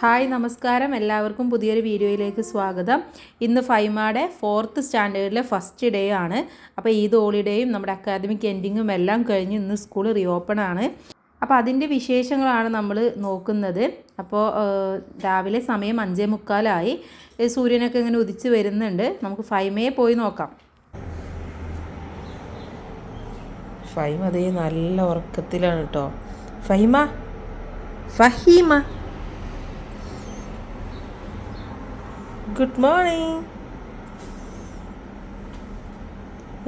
Hi നമസ്കാരം. എല്ലാവർക്കും പുതിയൊരു വീഡിയോയിലേക്ക് സ്വാഗതം. ഇന്ന് ഫൈമാടെ ഫോർത്ത് സ്റ്റാൻഡേർഡിലെ ഫസ്റ്റ് ഡേ ആണ്. അപ്പോൾ ഈ ഹോളിഡേയും നമ്മുടെ അക്കാദമിക് എൻഡിങ്ങും എല്ലാം കഴിഞ്ഞ് ഇന്ന് സ്കൂൾ റീഓപ്പൺ ആണ്. അപ്പോൾ അതിന്റെ വിശേഷങ്ങളാണ് നമ്മൾ നോക്കുന്നത്. അപ്പോൾ രാവിലെ സമയം അഞ്ചേ മുക്കാലായി. സൂര്യനൊക്കെ ഇങ്ങനെ ഉദിച്ച് വരുന്നുണ്ട്. നമുക്ക് ഫൈമയെ പോയി നോക്കാം. ഫൈമ അതേ നല്ല ഉറക്കത്തിലാണ് കേട്ടോ ഫൈമ? ഫഹീമ? ഗുഡ് മോർണിംഗ്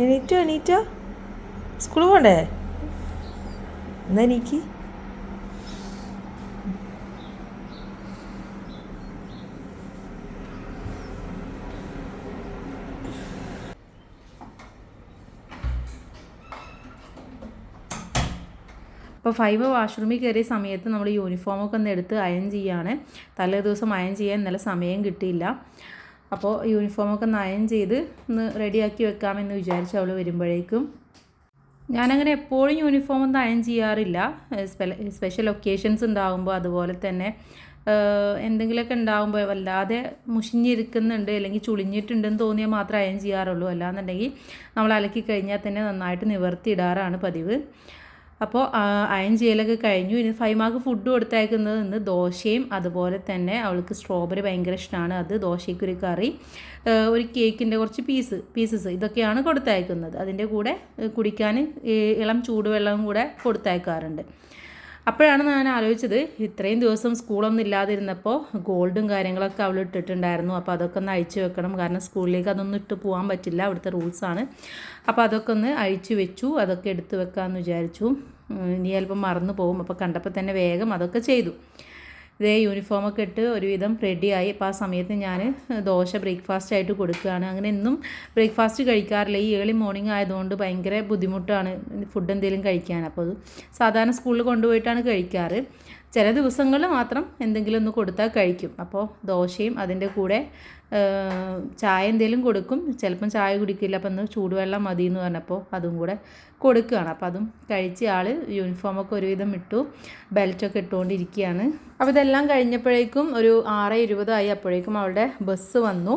എണീറ്റോ എണീറ്റോ? സ്കൂൾ പോണ്ടേ? എന്നാ എനിക്ക് അപ്പോൾ ഫൈവ് വാഷ്റൂമിൽ കയറിയ സമയത്ത് നമ്മൾ യൂണിഫോമൊക്കെ ഒന്ന് എടുത്ത് അയൺ ചെയ്യാണ്. തലേ ദിവസം അയൺ ചെയ്യാൻ ഇന്നലെ സമയം കിട്ടിയില്ല. അപ്പോൾ യൂണിഫോമൊക്കെ ഒന്ന് അയൺ ചെയ്ത് ഒന്ന് റെഡിയാക്കി വെക്കാമെന്ന് വിചാരിച്ചു അവൾ വരുമ്പോഴേക്കും. ഞാനങ്ങനെ എപ്പോഴും യൂണിഫോം ഒന്നും അയൺ ചെയ്യാറില്ല. സ്പെ- സ്പെഷ്യൽ ഒക്കേഷൻസ് ഉണ്ടാകുമ്പോൾ അതുപോലെ തന്നെ എന്തെങ്കിലുമൊക്കെ ഉണ്ടാകുമ്പോൾ വല്ലാതെ മുഷിഞ്ഞിരിക്കുന്നുണ്ട് അല്ലെങ്കിൽ ചുളിഞ്ഞിട്ടുണ്ടെന്ന് തോന്നിയാൽ മാത്രമേ അയൺ ചെയ്യാറുള്ളൂ. അല്ലാന്നുണ്ടെങ്കിൽ നമ്മൾ അലക്കി കഴിഞ്ഞാൽ തന്നെ നന്നായിട്ട് നിവർത്തി ഇടാറാണ് പതിവ്. അപ്പോൾ അയൺ ചെയ്യലൊക്കെ കഴിഞ്ഞു. ഇനി ഫൈമാക്ക് ഫുഡ് കൊടുത്തയക്കുന്നത് ഇന്ന് ദോശയും അതുപോലെ തന്നെ അവൾക്ക് സ്ട്രോബെറി ഭയങ്കര ഇഷ്ടമാണ് അത് ദോശയ്ക്ക് ഒരു കറി ഒരു കേക്കിന്റെ കുറച്ച് പീസ് പീസസ് ഇതൊക്കെയാണ് കൊടുത്തയക്കുന്നത്. അതിന്റെ കൂടെ കുടിക്കാൻ ഇളം ചൂടുവെള്ളവും കൂടെ കൊടുത്തയക്കാറുണ്ട്. അപ്പോഴാണ് ഞാൻ ആലോചിച്ചത് ഇത്രയും ദിവസം സ്കൂളൊന്നും ഇല്ലാതിരുന്നപ്പോൾ ഗോൾഡും കാര്യങ്ങളൊക്കെ അവൾ ഇട്ടിട്ടുണ്ടായിരുന്നു. അപ്പോൾ അതൊക്കെ ഒന്ന് അഴിച്ചു വെക്കണം. കാരണം സ്കൂളിലേക്ക് അതൊന്നും ഇട്ട് പോകാൻ പറ്റില്ല. അവിടുത്തെ റൂൾസാണ് അപ്പോൾ അതൊക്കെ ഒന്ന് അഴിച്ചു വെച്ചു. അതൊക്കെ എടുത്തു വെക്കാമെന്ന് വിചാരിച്ചു. ഇനി ചിലപ്പോൾ മറന്നു പോകും. അപ്പോൾ കണ്ടപ്പോൾ തന്നെ വേഗം അതൊക്കെ ചെയ്തു. ഇതേ യൂണിഫോമൊക്കെ ഇട്ട് ഒരുവിധം റെഡിയായി അപ്പോൾ ആ സമയത്ത് ഞാൻ ദോശ ബ്രേക്ക്ഫാസ്റ്റ് ആയിട്ട് കൊടുക്കുകയാണ്. അങ്ങനെ എന്നും ബ്രേക്ക്ഫാസ്റ്റ് കഴിക്കാറില്ല. ഈ ഏർലി മോർണിംഗ് ആയതുകൊണ്ട് ഭയങ്കര ബുദ്ധിമുട്ടാണ്. ഫുഡ് എന്തെങ്കിലും കഴിക്കാൻ. അപ്പോൾ അത് സാധാരണ സ്കൂളിൽ കൊണ്ടുപോയിട്ടാണ് കഴിക്കാറ്. ചില ദിവസങ്ങളിൽ മാത്രം എന്തെങ്കിലും ഒന്ന് കൊടുത്താൽ കഴിക്കും. അപ്പോൾ ദോശയും അതിന്റെ കൂടെ ചായ എന്തെങ്കിലും കൊടുക്കും. ചിലപ്പം ചായ കുടിക്കില്ല അപ്പം ഒന്ന് ചൂടുവെള്ളം മതി എന്ന് പറഞ്ഞപ്പോൾ അതും കൂടെ കൊടുക്കുകയാണ്. അപ്പോൾ അതും കഴിച്ച് ആൾ യൂണിഫോമൊക്കെ ഒരുവിധം ഇട്ടു ബെൽറ്റൊക്കെ ഇട്ടുകൊണ്ടിരിക്കുകയാണ്. അപ്പോൾ ഇതെല്ലാം കഴിഞ്ഞപ്പോഴേക്കും ഒരു ആറ് ഇരുപതായി അപ്പോഴേക്കും അവളുടെ ബസ് വന്നു.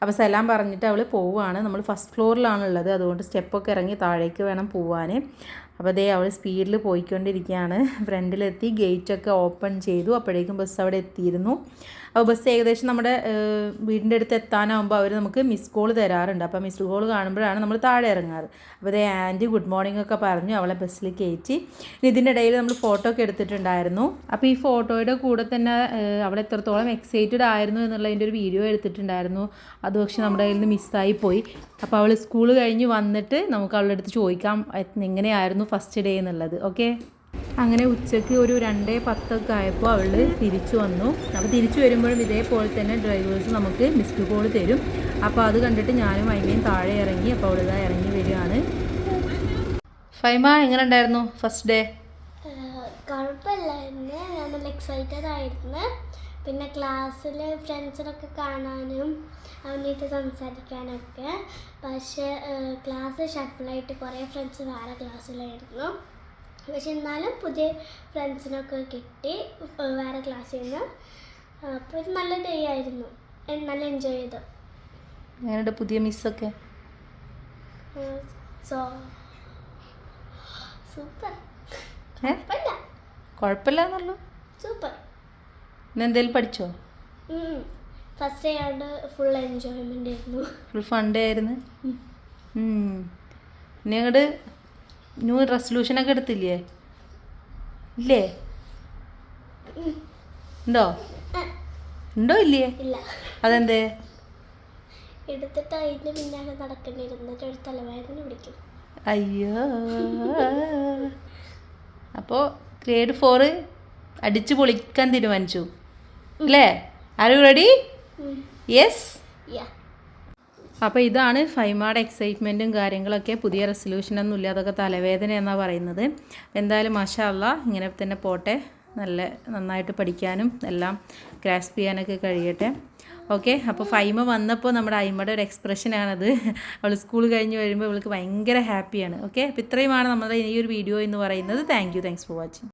അപ്പോൾ സലാം പറഞ്ഞിട്ട് അവൾ പോവുകയാണ്. നമ്മൾ ഫസ്റ്റ് ഫ്ലോറിലാണുള്ളത് അതുകൊണ്ട് സ്റ്റെപ്പൊക്കെ ഇറങ്ങി താഴേക്ക് വേണം പോവാൻ. അപ്പോൾ അതേ അവൾ സ്പീഡിൽ പോയിക്കൊണ്ടിരിക്കുകയാണ്. ഫ്രണ്ടിലെത്തി ഗേറ്റൊക്കെ ഓപ്പൺ ചെയ്തു. അപ്പോഴേക്കും ബസ് അവിടെ എത്തിയിരുന്നു. അപ്പോൾ ബസ് ഏകദേശം നമ്മുടെ വീടിന്റെ അടുത്ത് എത്താനാകുമ്പോൾ അവർ നമുക്ക് മിസ് കോൾ തരാറുണ്ട്. അപ്പോൾ മിസ് കോൾ കാണുമ്പോഴാണ് നമ്മൾ താഴെ ഇറങ്ങാറ്. അപ്പോൾ അതേ ആന്റി ഗുഡ് മോർണിംഗ് ഒക്കെ പറഞ്ഞു അവളെ ബസ്സിൽ കയറ്റി. ഇതിന്റെ ഇടയിൽ നമ്മൾ ഫോട്ടോ ഒക്കെ എടുത്തിട്ടുണ്ടായിരുന്നു. അപ്പോൾ ഈ ഫോട്ടോയുടെ കൂടെ തന്നെ അവൾ എത്രത്തോളം എക്സൈറ്റഡ് ആയിരുന്നു എന്നുള്ളതിന്റെ ഒരു വീഡിയോ എടുത്തിട്ടുണ്ടായിരുന്നു. അത് പക്ഷേ നമ്മുടെ കയ്യിൽ നിന്ന് മിസ്സായി പോയി. അപ്പോൾ അവൾ സ്കൂൾ കഴിഞ്ഞ് വന്നിട്ട് നമുക്ക് അവളുടെ അടുത്ത് ചോദിക്കാം എ- എങ്ങനെയായിരുന്നു ഫസ്റ്റ് ഡേ എന്നുള്ളത് ഓക്കെ അങ്ങനെ ഉച്ചയ്ക്ക് ഒരു രണ്ടേ പത്തൊക്കെ ആയപ്പോൾ അവൾ തിരിച്ചു വന്നു. അപ്പോൾ തിരിച്ചു വരുമ്പോഴും ഇതേപോലെ തന്നെ ഡ്രൈവേഴ്സ് നമുക്ക് മിസ്ഡ് കോൾ തരും. അപ്പോൾ അത് കണ്ടിട്ട് ഞാനും അതിനെയും താഴെ ഇറങ്ങി അപ്പോൾ ഇതാ ഇറങ്ങി വരികയാണ്. ഫൈമ എങ്ങനെ ഉണ്ടായിരുന്നു ഫസ്റ്റ് ഡേ നല്ല എക്സൈറ്റഡ് ആയിരുന്നു. പിന്നെ ക്ലാസ്സിൽ ഫ്രണ്ട്സിനൊക്കെ കാണാനും അവനായിട്ട് സംസാരിക്കാനൊക്കെ. പക്ഷേ ക്ലാസ് ഷഫിളായിട്ട് കുറേ ഫ്രണ്ട്സ് വേറെ ക്ലാസ്സിലായിരുന്നു പക്ഷെ എന്നാലും പുതിയ ഫ്രണ്ട്സിനൊക്കെ കിട്ടി വേറെ ക്ലാസ്സിൽ നിന്ന് അപ്പോൾ ഒരു നല്ല ഡേ ആയിരുന്നു. നല്ല എൻജോയ് ചെയ്തു. ഞങ്ങളുടെ പുതിയ മിസ്സൊക്കെ സോ സൂപ്പർ. കുഴപ്പമില്ല കുഴപ്പമില്ല. എന്നുള്ളൂ സൂപ്പർ. ഇന്ന് എന്തെങ്കിലും പഠിച്ചോ? ഫസ്റ്റ് ആയതുകൊണ്ട് ഫുൾ എൻജോയ്മെന്റ് ആയിരുന്നു. ഫുൾ ഡേ ആയിരുന്നു? ഉം. ന്യൂ അങ്ങോട്ട് ഒക്കെ എടുത്തില്ലേ? ഇല്ലേ? ഉണ്ടോ? ഉണ്ടോ ഇല്ലേ? അതെന്തേ? എടുത്തിട്ട് അതിന്റെ പിന്നാലെ നടക്കേണ്ടിയിരുന്നു. ഒരു തലവേദന പിടിക്കും. അയ്യോ. അപ്പോ ഗ്രേഡ് ഫോറ് അടിച്ചു പൊളിക്കാൻ തീരുമാനിച്ചു. അല്ലേ ആരും റെഡി യെസ് യാ അപ്പോൾ ഇതാണ് ഫൈമാടെ എക്സൈറ്റ്മെന്റും കാര്യങ്ങളൊക്കെ. പുതിയ റെസൊല്യൂഷനൊന്നും ഇല്ല. അതൊക്കെ തലവേദന എന്നാണ് പറയുന്നത്. എന്തായാലും മാഷാല്ല ഇങ്ങനെ തന്നെ പോട്ടെ. നല്ല നന്നായിട്ട് പഠിക്കാനും എല്ലാം ഗ്രാസ്പ് ചെയ്യാനൊക്കെ കഴിയട്ടെ. ഓക്കെ അപ്പോൾ ഫൈമ വന്നപ്പോൾ നമ്മുടെ അയിമയുടെ ഒരു എക്സ്പ്രഷനാണത് അവൾ സ്കൂൾ കഴിഞ്ഞ് വരുമ്പോൾ അവൾക്ക് ഭയങ്കര ഹാപ്പിയാണ് ഓക്കെ അപ്പോൾ ഇത്രയുമാണ് നമ്മുടെ ഈ ഒരു വീഡിയോ എന്ന് പറയുന്നത്. Thank you thanks for watching